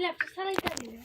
bile yapacak. Sana gidebiliyor.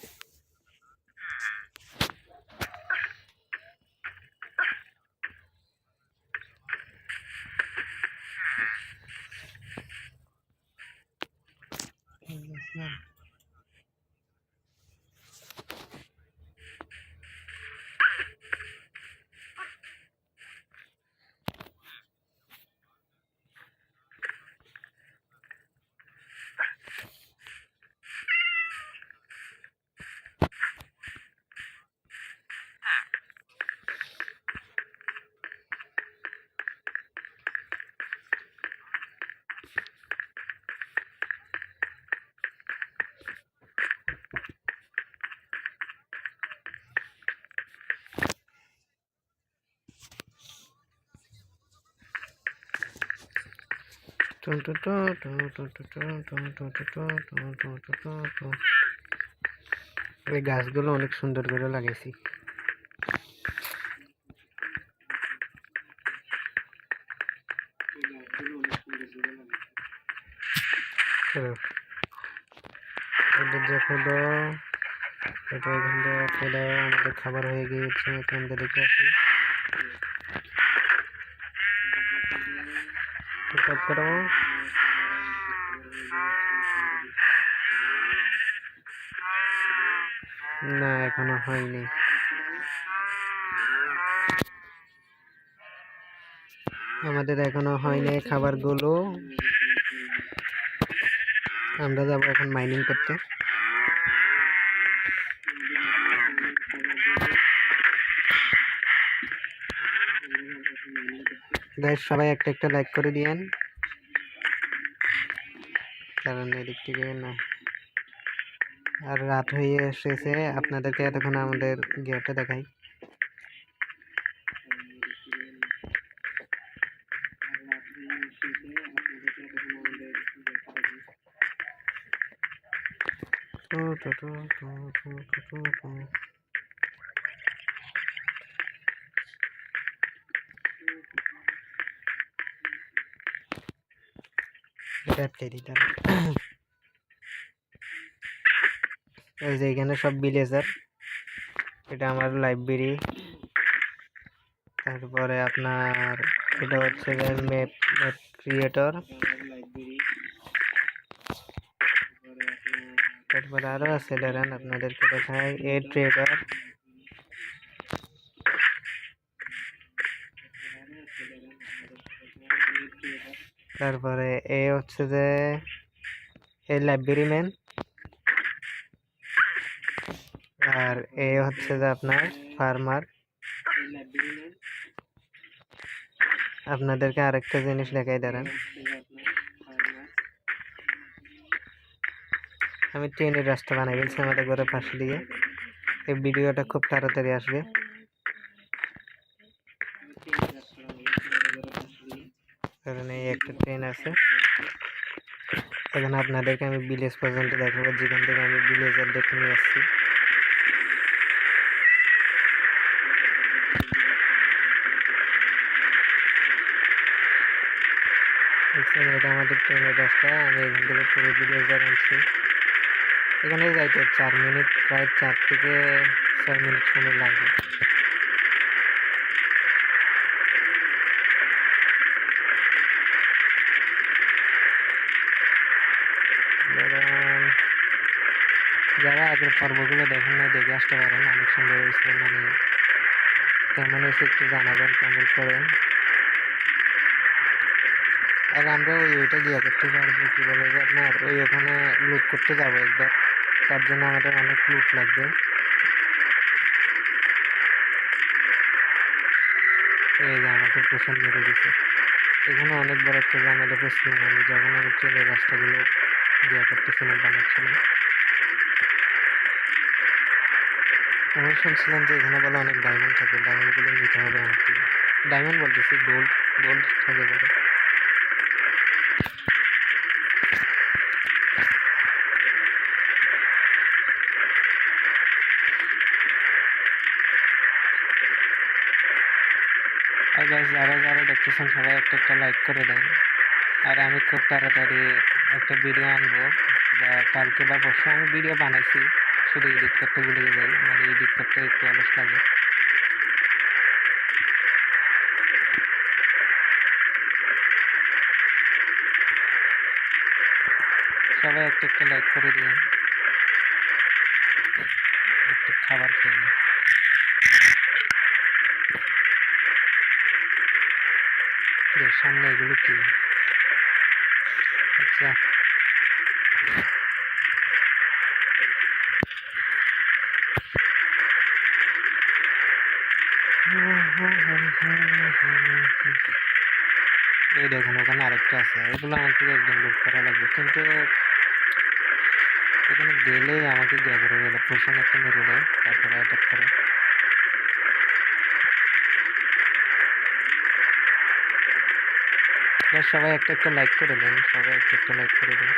এই গাছগুলো অনেক সুন্দর করে লাগাইছি। খাবার হয়ে গিয়েছে দেখে আসি করো না, এখনও হয়নি। আমাদের এখনও হয়নি খাবারগুলো। আমরা যাব এখন মাইনিং করতে। সবাই একটা একটা লাইক করে দিয়েন। কারণ এদিক থেকে না। আর রাত হয়ে এসেছে আপনাদেরকে এতক্ষণ আমাদের গেটটা দেখাই। দিই দাঁড়া। এই যে এখানে সব ভিলেজার এটা আমার লাইব্রেরি তারপরে আপনার এটা হচ্ছে ম্যাপ ম্যাপ ক্রিয়েটর তারপরে আরও আছে দাঁড়ান আপনাদেরকে দেখাই এ ট্রেডার তারপরে এ হচ্ছে যে, এ লাইব্রেরি ম্যান আর এ হচ্ছে যে আপনার ফার্মার আপনাদেরকে আরেকটা জিনিস দেখাই, দাঁড়ান। আমি ট্রেনের রাস্তা বানাই ফেলছি আমাদের ঘরের পাশে দিয়ে। এই ভিডিওটা খুব তাড়াতাড়ি আসবে। কারণ এই একটা ট্রেন আছে। এখন আপনাদেরকে আমি ভিলেজ পর্যন্ত দেখাবো, যেখান থেকে আমি ভিলেজার দেখে নিয়ে আসছি। এটা আমাদের ট্রেনের রাস্তা, আমি এখান থেকে পুরো ভিলেজার আনছি এখানে যাইতে চার মিনিট প্রায় চার থেকে ছয় মিনিট সময় লাগবে ধরেন যারা আগের পর্বগুলো দেখেন না দেখে আসতে পারেন। অনেক সুন্দর হয়েছে মানে কেমন হয়েছে একটু জানাবেন কমেন্ট করেন। আর আমরা ওই ওইটা গিয়ে করতে পারব, কি বলে যে আপনার ওই ওখানে লুট করতে যাব একবার। তার জন্য আমাদের অনেক লুট লাগবে। এই যে আমাকে পোষণ মেরে দিছে এখানে অনেক বড় একটা ঝামেলা করছিলাম আমি যখন আমি ট্রেনের রাস্তাগুলো ইয়ে করতেছিলাম বানাচ্ছিলাম আমি শুনছিলাম যে এখানে বলে অনেক ডায়মন্ড থাকে ডায়মন্ডগুলো নিতে হবে আমাকে। ডায়মন্ড বলতেছি গোল্ড গোল্ড থাকে বলে। আর guys, যারা যারা দেখতেছেন সবাই একটা একটা লাইক করে দেন। আর আমি খুব তাড়াতাড়ি একটা ভিডিও আনব বা কালকে বা পরশু আমি ভিডিও বানাইছি। শুধু এডিট করতে ভুলে যাই মানে এডিট করতে একটু অলস লাগে। সবাই একটু একটু লাইক করে দিন একটু খাবার খেয়ে এর সামনে এগুলো কি? আচ্ছা। এই দেখুন, ওখানে আরেকটা আছে। এগুলো আমার থেকে একদম লুট করা লাগবে। কিন্তু এখানে গেলে আমাকে গিয়ে করে গেলে পোষণ একটা মেরে দেয়, তারপরে অ্যাটাক করে। সবাই একটা একটা লাইক করে দেন, সবাই একটা একটা লাইক করে দেন।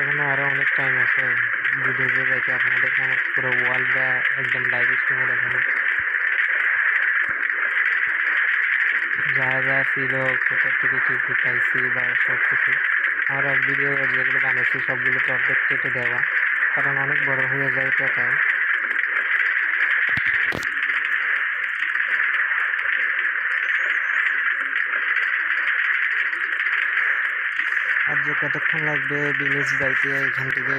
এখনও আরও অনেক টাইম আছে। ভিডিওতে যাইতে আপনাদেরকে আমার পুরো ওয়ার্ল্ড বা একদম লাইভ স্ট্রিমে দেখাবো। যা যা ছিল, কোথা থেকে কী কী পাইছি বা সব কিছু। আমরা ভিডিও যেগুলো বানিয়েছি সবগুলো তো অর্ধেক কেটে দেওয়া। কারণ অনেক বড় হয়ে যায় তো তাই। আর যে কতক্ষণ লাগবে ভিলেজ যাইতে, এখান থেকে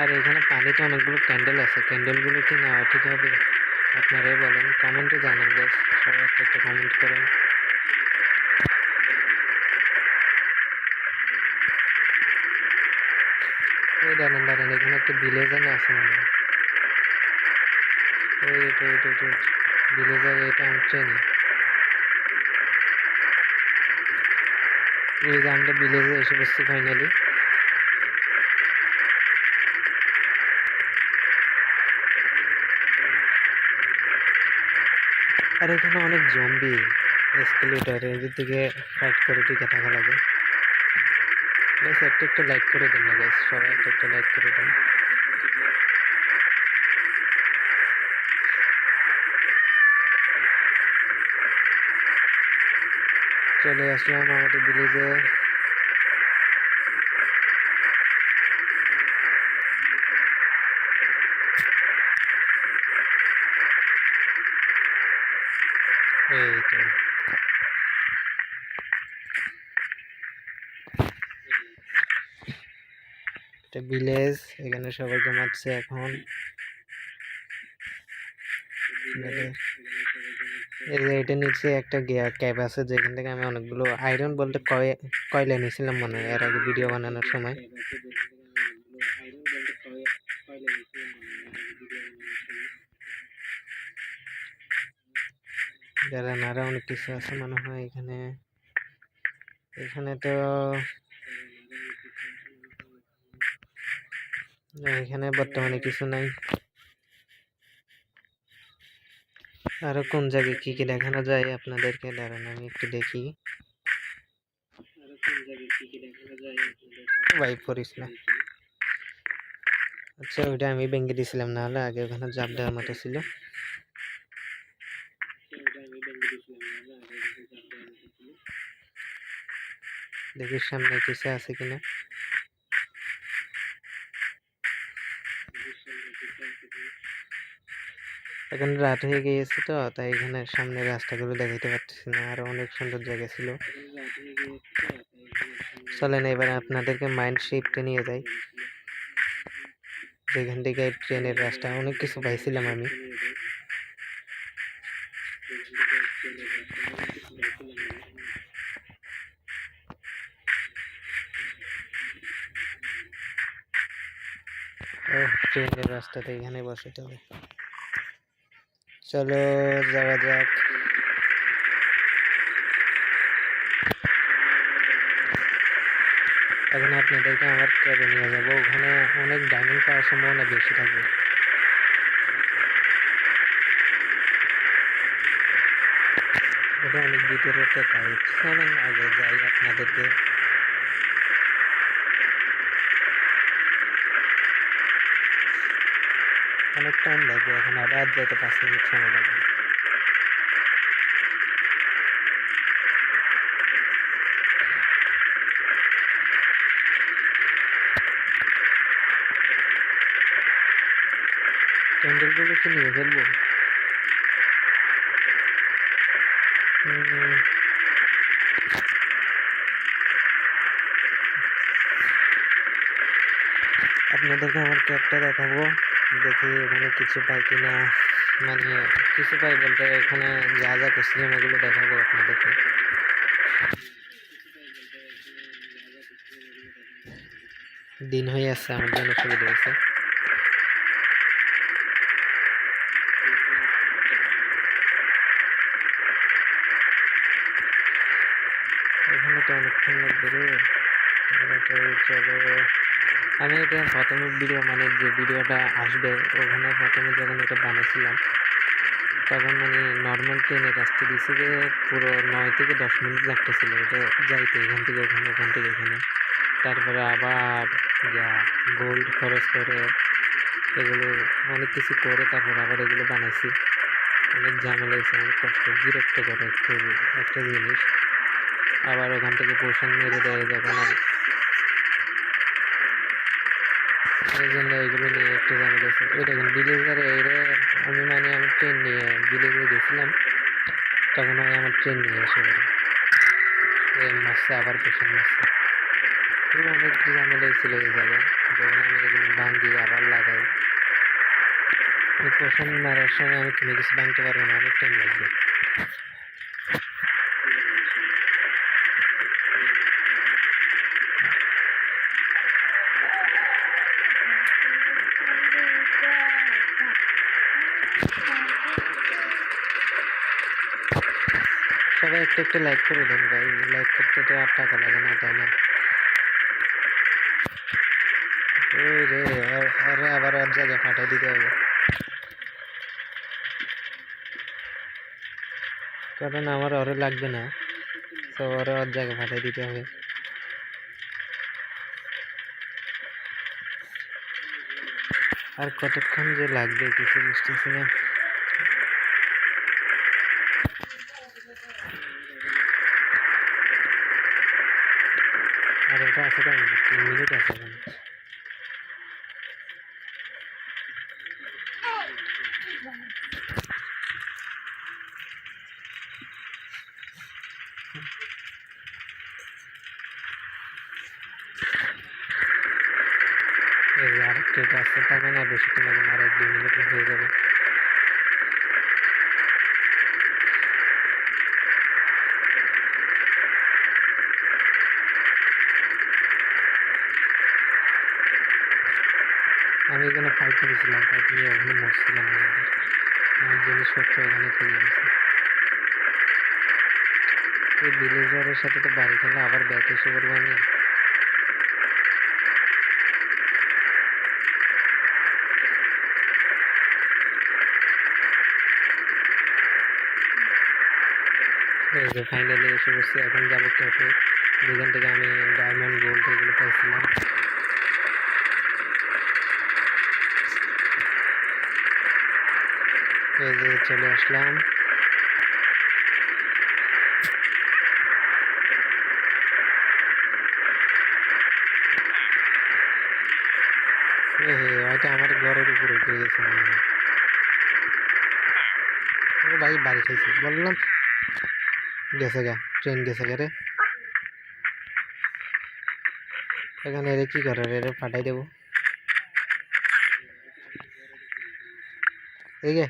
আর পানিতে অনেকগুলো ক্যান্ডেল আছে। ক্যান্ডেলগুলো কি নেওয়া ঠিক হবে? আপনারাই বলেন। কমেন্টে জানান গ্যাস সবাই একটা একটা কমেন্ট করেন। ওই দাঁড়ান দাঁড়ান, এখানে একটা ভিলেজার আছে মনে ওই এটা এটা এটা ভিলেজার এটা আমার ট্রেনে এই যে আমরা ভিলেজে এসে বসছি ফাইনালি আর এখানে অনেক জম্বি এসকেলেটার এদের দিকে ফাইট করে টিকে থাকা লাগে। গাইস একটা একটা লাইক করে দেন না গাছ সবাই একটা একটা লাইক করে দেন। চলে আসলাম আমাদের ভিলেজে এই তো একটা ভিলেজ, এখানে সবাই ঘুমাচ্ছে এখন। এটা নিচে একটা গিয়া ক্যাব আছে, যেখান থেকে আমি অনেকগুলো আয়রন বলতে কয়, কয়লা নিয়েছিলাম মনে হয়, এর আগে ভিডিও বানানোর সময়। যারা নারা অনেক কিছু আছে মনে হয় এখানে। এখানে তো এখানে বর্তমানে কিছু নাই। আরও কোন জায়গায় কি কি দেখানো যায় আপনাদেরকে? দাঁড়ান, আমি একটু দেখি। পড়িস না। আচ্ছা ওইটা আমি ভেঙে দিয়েছিলাম না হলে আগে ওখানে জাপ দেওয়ার মতো ছিল। দেখি সামনে কিছু আছে কিনা। এখন রাত হয়ে গিয়েছে তো, তাই এখানে সামনে রাস্তাগুলো দেখাইতে পারতেছি না। আরও অনেক সুন্দর জায়গা ছিল। চলেন এবার আপনাদেরকে মাইন্ড শিফটে নিয়ে যাই। যেখান থেকে ট্রেনের রাস্তা, অনেক কিছু পাইছিলাম আমি। ট্রেনের রাস্তাতে এখানে বসাতে হবে। চলো যাওয়া যাক এখন আপনাদেরকে আমার ক্যাবে নিয়ে যাব ওখানে অনেক ডায়মন্ড পাওয়ার সম্ভাবনা বেশি থাকবে এটা অনেক ভিতরেতে তাই চলেন আগে যাই আপনাদেরকে অনেক টাইম লাগবে, এখন আবার যেতে পাঁচ মিনিট সময় লাগবে। ক্যান্ডেলগুলো কি নিয়ে ফেলব? আপনাদেরকে আমার ক্যাবটা দেখাবো। দেখি ওখানে কিছু পাই কিনা। মানে কিছু পাই বলতে ওখানে যা যা করছিলাম ওগুলো দেখাবো আপনাদেরকে। দিন হয়ে আসছে আমার জন্য সুবিধা হয়েছে এখানে তো অনেকক্ষণ লাগবে রে। চলো আমি এটা প্রথমে ভিডিও মানে যে ভিডিওটা আসবে, ওখানে প্রথমে যখন এটা বানিয়েছিলাম তখন মানে নর্মাল ট্রেনে রাস্তা দিয়েছে যে পুরো নয় থেকে দশ মিনিট লাগতেছিল এটা যাইতে এখান থেকে, ওখানে, ওখান থেকে এখানে তারপরে আবার যা গোল্ড খরচ করে এগুলো অনেক কিছু করে, তারপরে আবার এগুলো বানাইছি। অনেক ঝামেলা হয়েছে, অনেক কষ্ট বিরক্ত করে একটু, একটা জিনিস। আবার ওখান থেকে পোষণ মেরে দেয় যখন আর এই জন্য এগুলো নিয়ে একটু ঝামেলা হয়েছে। ওই দেখুন ভিলেজারে এরে আমি মানে আমি ট্রেন নিয়ে ভিলেজে গেছিলাম, তখন আমি আমার ট্রেন নিয়ে এসে এই মাসে আবার পোষণ মাসে অনেক ঝামেলা হয়েছিল এই জায়গায়, যখন আমি এগুলো ভাঙ্গি, আবার লাগাই। পোষণ মারার সময় আমি কোনো কিছু ভাঙতে পারব না, অনেক টাইম লাগবে। সবাই একটু একটু লাইক করে দেন ভাই। লাইক করতে তো আর টাকা লাগে না, তাই না? ওই রে ওর- আবার ওর জায়গায় ফাটাই দিতে হবে। কারণ আমার ওরে লাগবে না। তো ওরে ওর জায়গায় ফাটাই দিতে হবে। আর কতক্ষণ যে লাগবে কিছু বুঝতেছি না আর এটা আছে কেন তিন মিনিট আছে কেন এই যে আর একটু এটা আছে তার মানে আর বেশিক্ষণ না আর এক দুই মিনিট হয়ে যাবে। এখানে ফাইট করেছিলাম ফাইট নিয়ে ওখানে মরছিলাম আমি। আমার জিনিসপত্র ওখানে থেকে গেছে। এই ভিলেজারের সাথে তো বাড়ি খেলে, আবার ব্যাক এসে পড়ব আমি। এই যে ফাইনালি এসে বসছি এখন যাব ক্যাফে যেখান থেকে আমি ডায়মন্ড গোল্ড এগুলো পাইছিলাম। এই যে চলে আসলাম এ হে হয়তো আমার ঘরের উপরে উঠে গেছে মনে হয় ও ভাই বাড়ি খাইছে বললাম গেছে গা ট্রেন গেছে গা রে এখানে রে কি করে রে রে ফাটাই দেবো এই গে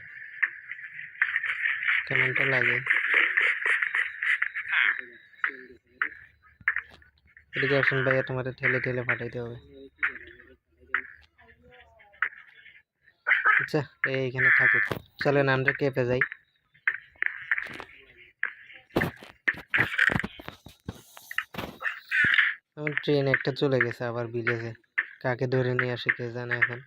কেমনটা লাগে? এদিকে আসুন ভাইয়া তোমার ঠেলে ঠেলে ফাটাইতে হবে। আচ্ছা এইখানে থাকুক। চলেন, আমরা কেঁপে যাই। ট্রেন একটা চলে গেছে, আবার বিলেজে কাকে ধরে নিয়ে আসে কে জানে এখন।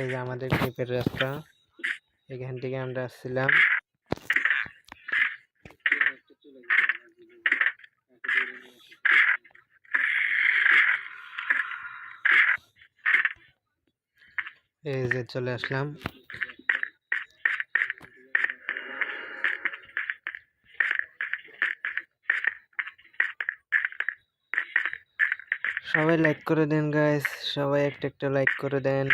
এই যে আমাদের ক্লিপের রাস্তা। এখান থেকে আমরা আসছিলাম। এই যে চলে আসলাম। সবাই লাইক করে দেন গাইস সবাই একটা একটা লাইক করে দেন।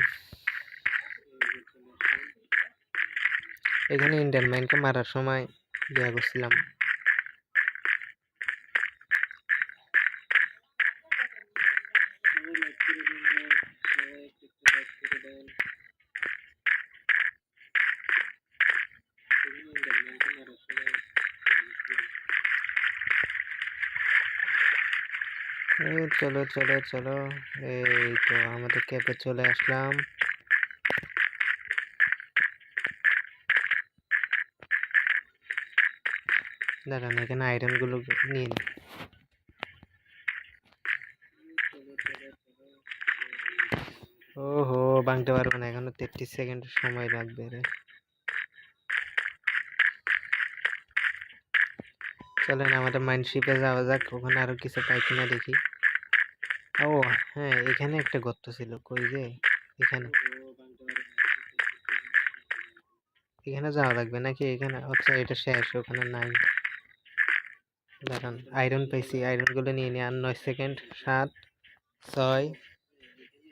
এখানে ইন্ডিয়ান ম্যানকে মারার সময় দেয়া করছিলাম। চলো চলো চলো। এই তো আমাদের ক্যাফে চলে আসলাম। দাঁড়ান, এখানে আয়রনগুলো নিয়ে নিই। ওহো, ভাঙতে পারব না, এখনও তেত্রিশ সেকেন্ড সময় লাগবে রে। চলেন, আমাদের মাইন্ডশিপে যাওয়া যাক, ওখানে আরও কিছু পাই কিনা দেখি। ও হ্যাঁ এখানে একটা গর্ত ছিল, কই যে এখানে। এখানে যাওয়া লাগবে নাকি? এখানে আচ্ছা এটা শেষ, ওখানে নাই। দাঁড়ান আয়রন পেয়েছি আয়রনগুলো নিয়ে নিই। নয় সেকেন্ড সাত, ছয়,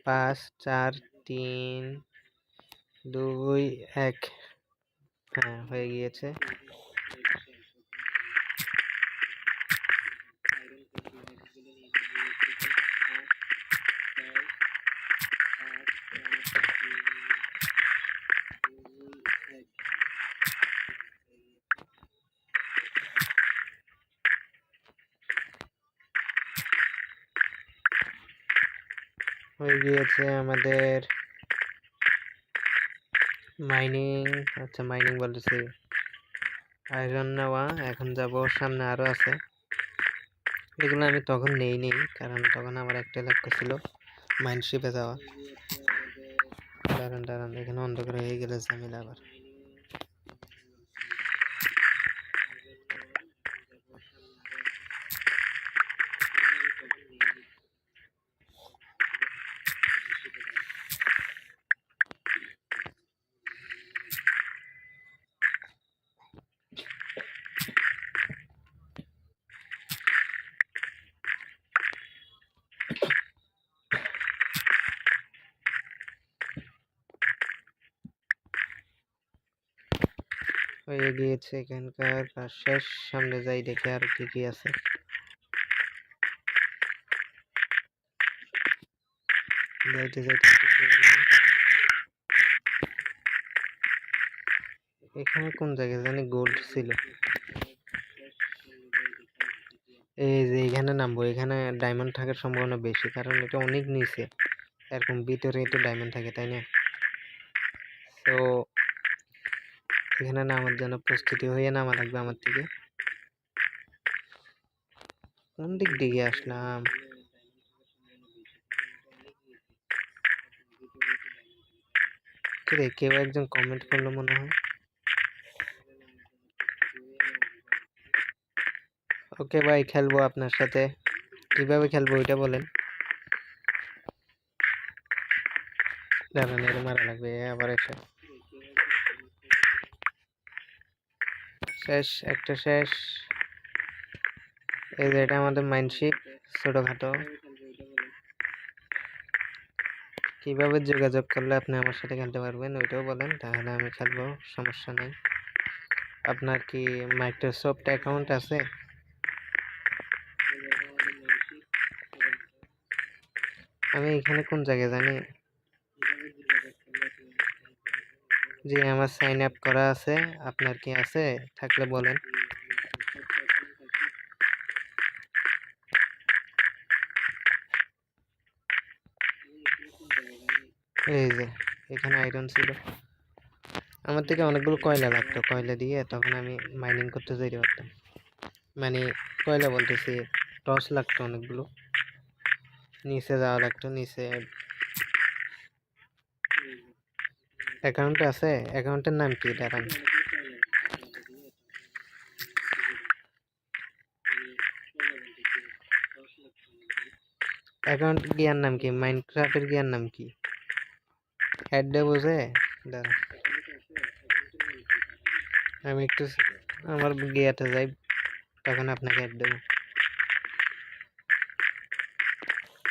পাঁচ, চার, তিন, দুই, এক। হ্যাঁ হয়ে গিয়েছে হয়ে গিয়েছে আমাদের মাইনিং আচ্ছা মাইনিং বলতেছি। আয়রন নেওয়া, এখন যাব সামনে আরও আছে। এগুলো আমি তখন নেই নেই কারণ তখন আমার একটা লক্ষ্য ছিল মাইন্ডশিপে যাওয়া। দাঁড়ান দাঁড়ান এখানে অন্ধকার হয়ে গেলে ঝামেলা আবার। হয়ে গিয়েছে এখানকার কাজ শেষ, সামনে যাই দেখে আর কি কি আছে। এখানে কোন জায়গায় জানি গোল্ড ছিল। এই যে এখানে নামবো, এখানে ডায়মন্ড থাকার সম্ভাবনা বেশি, কারণ এটা অনেক নিচে। এরকম ভিতরে তো ডায়মন্ড থাকে, তাই না? তো এখানে নামার জন্য প্রস্তুতি হয়ে নামা লাগবে আমার থেকে। কোন দিক দিকে আসলাম? কেউ একজন কমেন্ট করল মনে হয়। ওকে ভাই, খেলব আপনার সাথে। কীভাবে খেলব ওইটা বলেন। দাঁড়ান এটা মারা লাগবে, আবার এসে। শেষ, একটা শেষ। এই যে এটা আমাদের মাইন্ডশিপ ছোটখাটো। কীভাবে যোগাযোগ করলে আপনি আমার সাথে খেলতে পারবেন, ওইটাও বলেন, তাহলে আমি খেলব, সমস্যা নেই। আপনার কি মাইক্রোসফট অ্যাকাউন্ট আছে? আমি এখানে কোন জায়গায় জানি? জি, আমার সাইন আপ করা আছে। আপনার কি আছে? থাকলে বলেন। এই যে, এখানে আয়রন ছিল। আমার থেকে অনেকগুলো কয়লা লাগতো, কয়লা দিয়ে তখন আমি মাইনিং করতে যেতে পারতাম। মানে কয়লা বলতেছি, টর্চ লাগতো অনেকগুলো। নিচে যাওয়া লাগতো, নিচে অ্যাকাউন্ট আছে? অ্যাকাউন্টের নাম কি? দাঁড়ান। অ্যাকাউন্ট গিয়ার নাম কি? মাইনক্রাফটের গিয়ার নাম কি? অ্যাড বোঝে দাঁড়ান। আমি একটু আমার গিয়াতে যাই, তখন আপনাকে অ্যাড দেবো।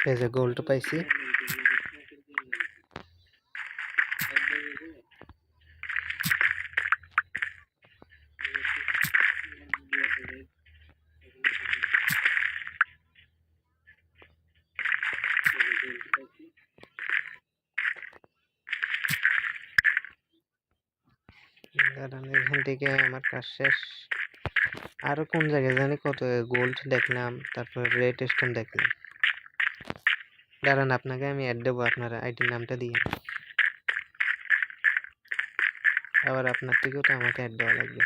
এই যে গোল্ড পাইছি। থেকে আমার কাজ শেষ। আরও কোন জায়গায় জানি কত গোল্ড দেখলাম, তারপর রেড স্টোন দেখলাম। দাঁড়ান আপনাকে আমি অ্যাড দেবো আপনার আইডির নামটা দিয়ে। আবার আপনার থেকেও তো আমাকে অ্যাড দেওয়া লাগবে।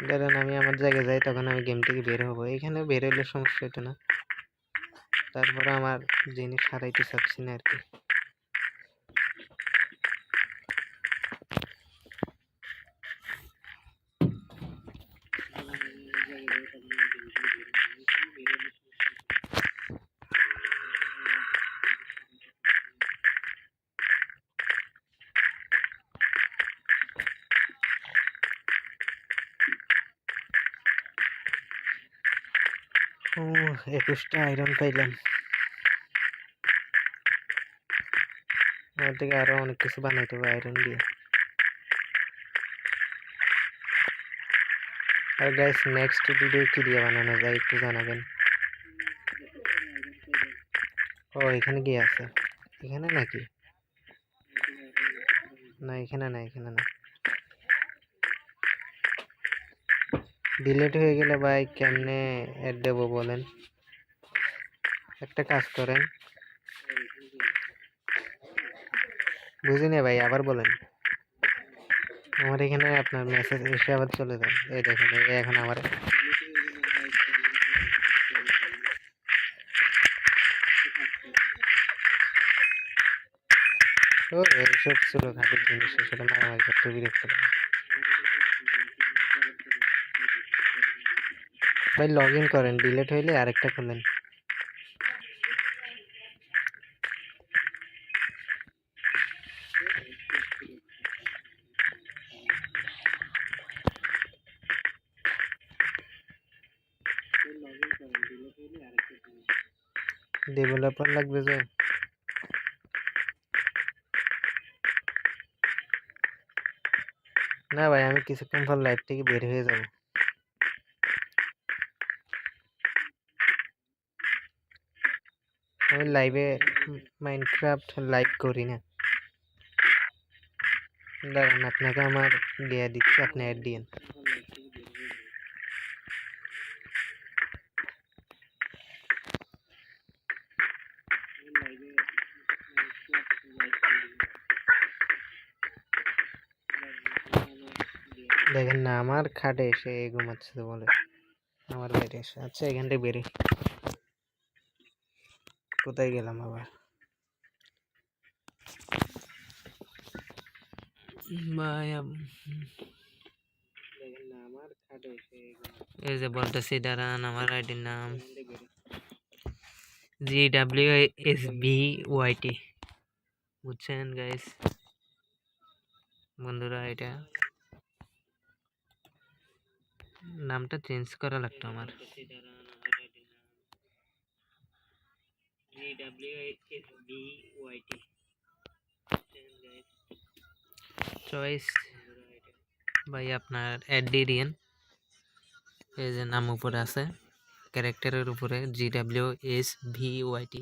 দাঁড়ান আমি আমার জায়গায় যাই, তখন আমি গেম থেকে বের হব। এখানে বের হলে সমস্যা হতো না। তারপরে আমার জিনিস হারাইতে চাচ্ছি না আর কি ও একুশটা আয়রন পাইলাম। আমার থেকে আরও অনেক কিছু বানাইতে হবে আয়রন দিয়ে। আর গাইস নেক্সট ভিডিও কি দিয়ে বানানো যায় একটু জানাবেন? ও, এখানে কি আছে। এখানে নাকি? না, এখানে না এখানে না। ডিলেট হয়ে গেলে ভাই কেমনে অ্যাড দেবো বলেন? একটা কাজ করেন। বুঝিনি ভাই, আবার বলেন। আমার এখানে আপনার মেসেজ এসে আবার চলে যান এই দেখেন, এই এখন আমার। ও, এইসব ছিল ঘাটের জিনিস সেটা মারামারি করতে বিরক্ত ভাই লগ ইন করেন ডিলেট হইলে আরেকটা খুলেন। ডেভেলপার লাগবে যে না ভাই, আমি কিছুক্ষণ পর লাইভ থেকে বের হয়ে যাব। আমি লাইভে মাইনক্রাফট লাইভ করি না। দাঁড়ান, আপনাকে আমার দেয়া দিচ্ছি, আপনি অ্যাড দিয়েন। দেখেন না আমার খাটে এসে ঘুমাচ্ছে তো বলে। আমার বাইরে এসে আচ্ছা এখান থেকে কোথায় গেলাম আবার? ভাই দেখেন আমার এই যে বলতেছি দাঁড়ান আমার আইডির নাম। G W S B YT বুঝছেন গাইস বন্ধুরা এটা নামটা চেঞ্জ করা লাগতো আমার। চয়েস ভাই আপনার অ্যাড দিয়ে দিন এই যে নাম উপরে আছে ক্যারেক্টারের উপরে G W S V YT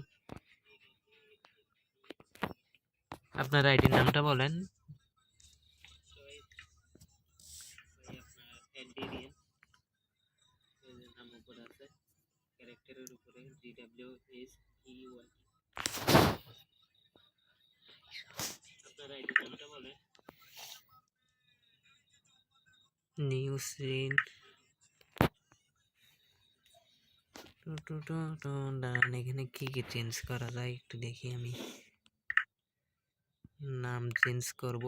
আপনার আইডির নামটা বলেন ক্যারেক্টারের ডাব্লিউ এস নিউ সিন দাঁড়ান, এখানে কি কি চেঞ্জ করা যায় একটু দেখি আমি। নাম চেঞ্জ করব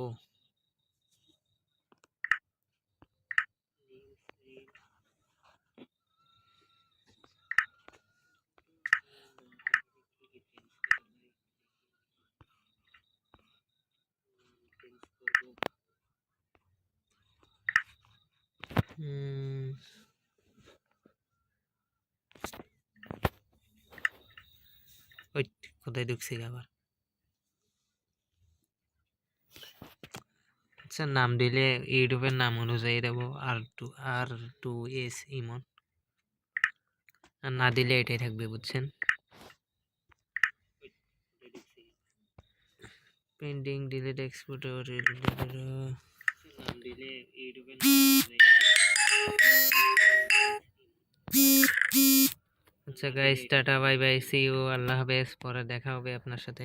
হুম ওই কোথায় ঢুকছি আবার। আচ্ছা নাম দিলে ইউটিউবের নাম অনুযায়ী দেবো R two R two S Emon. আর না দিলে এটাই থাকবে, বুঝছেন? পেন্ডিং ডিলিট এক্সপোর্ট নাম দিলে ইউটিউবের আচ্ছা guys tata bye bye see you আল্লাহ হাফেজ পরে দেখা হবে আপনার সাথে।